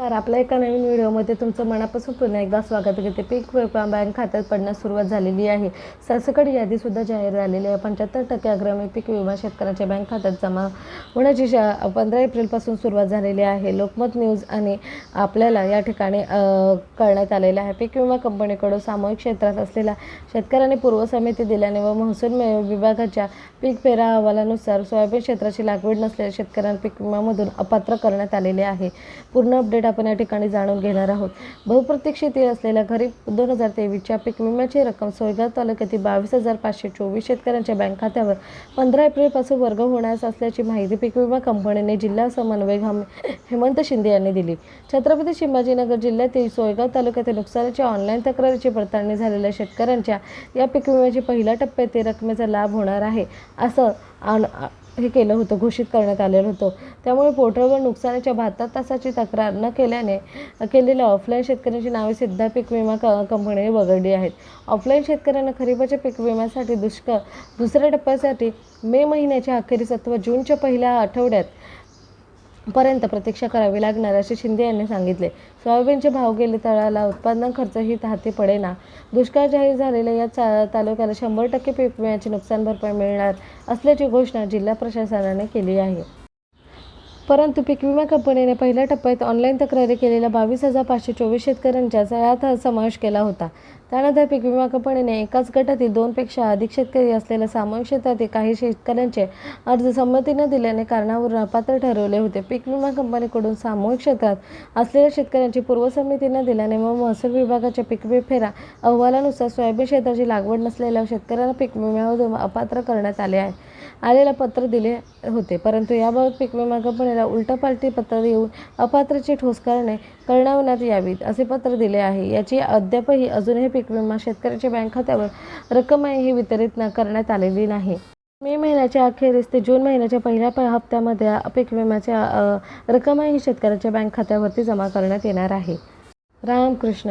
तर आपल्या एका नवीन व्हिडिओमध्ये तुमचं मनापासून पुन्हा एकदा स्वागत करते. पीक विमा बँक खात्यात पडण्यास सुरुवात झालेली आहे. सरसकट यादीसुद्धा जाहीर झालेली आहे. पंच्याहत्तर टक्के अग्रमी पीक विमा शेतकऱ्यांच्या बँक खात्यात जमा होण्याची शा पंधरा एप्रिलपासून सुरुवात झालेली आहे. लोकमत न्यूज आणि आपल्याला या ठिकाणी करण्यात कळण्यात आलेलं आहे. पीक विमा कंपनीकडून सामूहिक क्षेत्रात असलेल्या शेतकऱ्यांनी पूर्वसमिती दिल्याने व महसूल विभागाच्या पीक पेरा अहवालानुसार सोयाबीन क्षेत्राची लागवड नसलेल्या शेतकऱ्यांना पीक विम्यामधून अपात्र करण्यात आलेले आहे. पूर्ण अपडेट आपण या ठिकाणी जाणून घेणार आहोत. बहुप्रतीक्षित असलेल्या खरीप दोन हजार तेवीसच्या पीक विम्याची रक्कम सोयगाव तालुक्यातील बावीस हजार पाचशे चोवीस शेतकऱ्यांच्या बँक खात्यावर पंधरा एप्रिलपासून वर्ग होण्यास असल्याची माहिती पीक विमा कंपनीने जिल्हा समन्वयक हम हेमंत शिंदे यांनी दिली. छत्रपती शिंभाजीनगर जिल्ह्यातील सोयगाव तालुक्यातील नुकसानीच्या ऑनलाईन तक्रारीची पडताळणी झालेल्या शेतकऱ्यांच्या या पीक विम्याची पहिल्या टप्प्यातील रकमेचा लाभ होणार आहे असं आन हे केलं होतं घोषित करण्यात आलेलं होतं. त्यामुळे पोर्टलवर नुकसानीच्या बहात्तर तासाची तक्रार न केल्याने केलेल्या ऑफलाईन शेतकऱ्यांची नावे सिद्धा पीक विमा क कंपनीने वगळली आहेत. ऑफलाईन शेतकऱ्यांना खरीपाच्या पीक विम्यासाठी दुष्क दुसऱ्या टप्प्यासाठी मे महिन्याच्या अखेरीस अथवा जूनच्या पहिल्या आठवड्यात पर्यंत प्रतीक्षा करावी लागणार असे शिंदे यांनी सांगितले. सोयाबीनचे भाव गेले तळाला उत्पादन खर्चही हाती पडेना. दुष्काळ जाहीर झालेल्या या चा तालुक्याला शंभर टक्के पीक विम्याची नुकसान भरपाई मिळणार असल्याची घोषणा जिल्हा प्रशासनाने केली आहे. परंतु पीक विमा कंपनीने पहिल्या टप्प्यात ऑनलाईन तक्रारी केलेल्या बावीस हजार पाचशे चोवीस शेतकऱ्यांच्या यात समावेश केला होता. त्यानंतर पीक विमा कंपनीने एकाच गटातील दोनपेक्षा अधिक शेतकरी असलेल्या सामूहिक क्षेत्रातील काही शेतकऱ्यांचे अर्ज संमती न दिल्याने कारणावरून अपात्र ठरवले होते. पीक विमा कंपनीकडून सामूहिक क्षेत्रात असलेल्या शेतकऱ्यांची पूर्वसमिती न दिल्याने व महसूल विभागाच्या पीक फेरा अहवालानुसार सोयाबीन क्षेत्राची लागवड नसलेल्या शेतकऱ्यांना पीक विम्यामधून अपात्र करण्यात आले आहे. आलेला पत्र दिले होते परंतु याबाबत पीक विमा कंपनीला उलटपालटी पत्र देऊन अपात्रची ठोस करणे कळवण्यात यावीत असे पत्र दिले आहे. याची अद्यापही अजूनही पीक विमा शेतकऱ्याच्या बँक खात्यावर रक्कमही वितरित न करण्यात आलेली नाही. मे महिन्याच्या अखेरीस ते जून महिन्याच्या पहिल्या हप्त्यामध्ये पीक विम्याच्या रक्कमही शेतकऱ्याच्या बँक खात्यावरती जमा करण्यात येणार आहे. रामकृष्ण